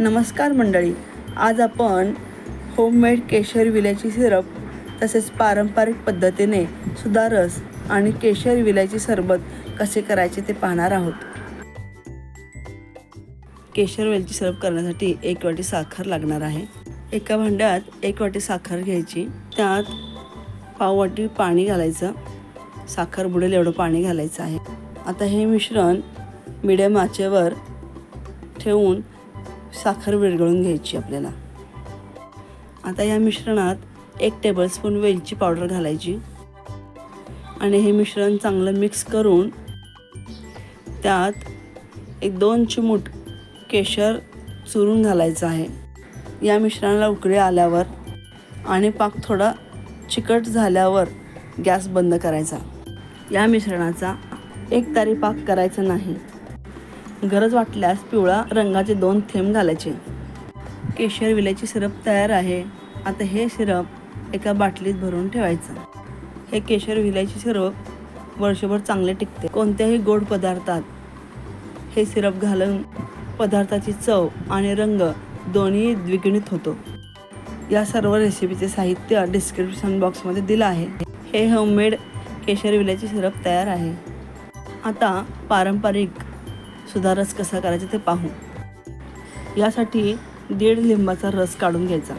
नमस्कार मंडळी. आज आपण होममेड केशर विल्याची सिरप तसेच पारंपरिक पद्धतीने सुधारस आणि केशर विल्याची सरबत कसे करायचे ते पाहणार आहोत. केशर वेलची सरप करण्यासाठी एक वाटी साखर लागणार आहे. एका भांड्यात एक वाटी साखर घ्यायची. त्यात पाव वाटी पाणी घालायचं. साखर बुडेल एवढं पाणी घालायचं आहे. आता हे मिश्रण मिडियम आचेवर ठेवून साखर विरघळून घ्यायची आपल्याला. आता या मिश्रणात एक टेबलस्पून वेलची पावडर घालायची. आणि हे मिश्रण चांगलं मिक्स करून त्यात एक दोन चिमूट केशर चुरून घालायचं आहे. या मिश्रणाला उकळी आल्यावर आणि पाक थोडा चिकट झाल्यावर गॅस बंद करायचा. या मिश्रणाचा एक तारी पाक करायचा नाही. गरज वाटल्यास पिवळा रंगाचे दोन थेंब घालायचे. केशर विल्याची सिरप तयार आहे. आता हे सिरप एका बाटलीत भरून ठेवायचं. हे केशर विल्याची सिरप वर्षभर चांगले टिकते. कोणत्याही गोड पदार्थात हे सिरप घालून पदार्थाची चव आणि रंग दोन्ही द्विगुणित होतो. या सर्व रेसिपीचे साहित्य डिस्क्रिप्शन बॉक्समध्ये दिलं आहे. हे होममेड केशर विल्याची सिरप तयार आहे. आता पारंपरिक सुधारस कसा करायचा ते पाहू. यासाठी दीड लिंबाचा रस काढून घ्यायचा.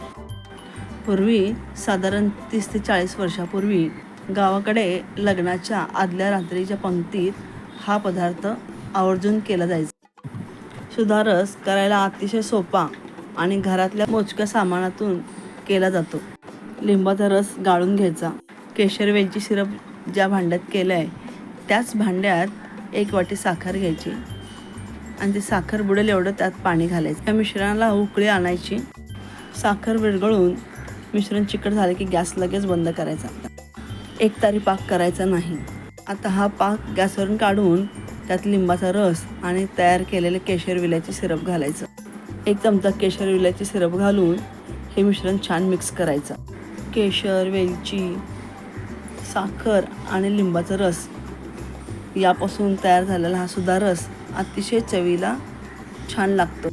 पूर्वी साधारण तीस ते चाळीस वर्षापूर्वी गावाकडे लग्नाच्या आदल्या रात्रीच्या पंक्तीत हा पदार्थ आवर्जून केला जायचा. सुधारस करायला अतिशय सोपा आणि घरातल्या मोजक्या सामानातून केला जातो. लिंबाचा रस गाळून घ्यायचा. केशर वेलची सिरप ज्या भांड्यात केलं आहे त्याच भांड्यात एक वाटी साखर घ्यायची. आणि ते साखर बुडेल एवढं त्यात पाणी घालायचं. त्या मिश्रणाला उकळी आणायची. साखर विरघळून मिश्रण चिकट झालं की गॅस लगेच बंद करायचा. एक तारी पाक करायचा नाही. आता हा पाक गॅसवरून काढून त्यात लिंबाचा रस आणि तयार केलेले केशर विल्याचे सिरप घालायचं. एक चमचा केशर विल्याचे सिरप घालून हे मिश्रण छान मिक्स करायचं. केशर वेलची साखर आणि लिंबाचा रस यापासून तयार झालेला हा सुद्धा रस अतिशय चवीला छान लागतो.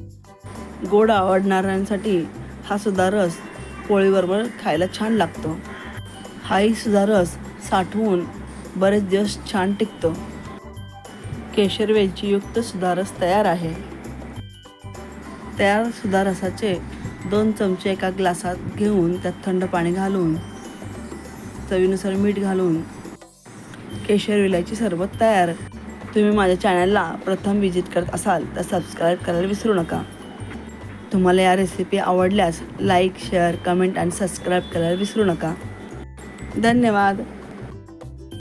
गोड आवडणाऱ्यांसाठी हा सुद्धा रस पोळीबरोबर खायला छान लागतो. हाही सुद्धा रस साठवून बरेच दिवस छान टिकतो. केशर वेलचीयुक्त सुधारस तयार आहे. तयार सुधारसाचे दोन चमचे एका ग्लासात घेऊन त्यात थंड पाणी घालून चवीनुसार मीठ घालून केशर विलायची सरबत तयार तुम्ही माझ्या चॅनलला प्रथम व्हिजिट करत असाल तर सबस्क्राईब करायला विसरू नका. तुम्हाला या रेसिपी आवडल्यास लाईक शेअर कमेंट आणि सबस्क्राईब करायला विसरू नका. धन्यवाद.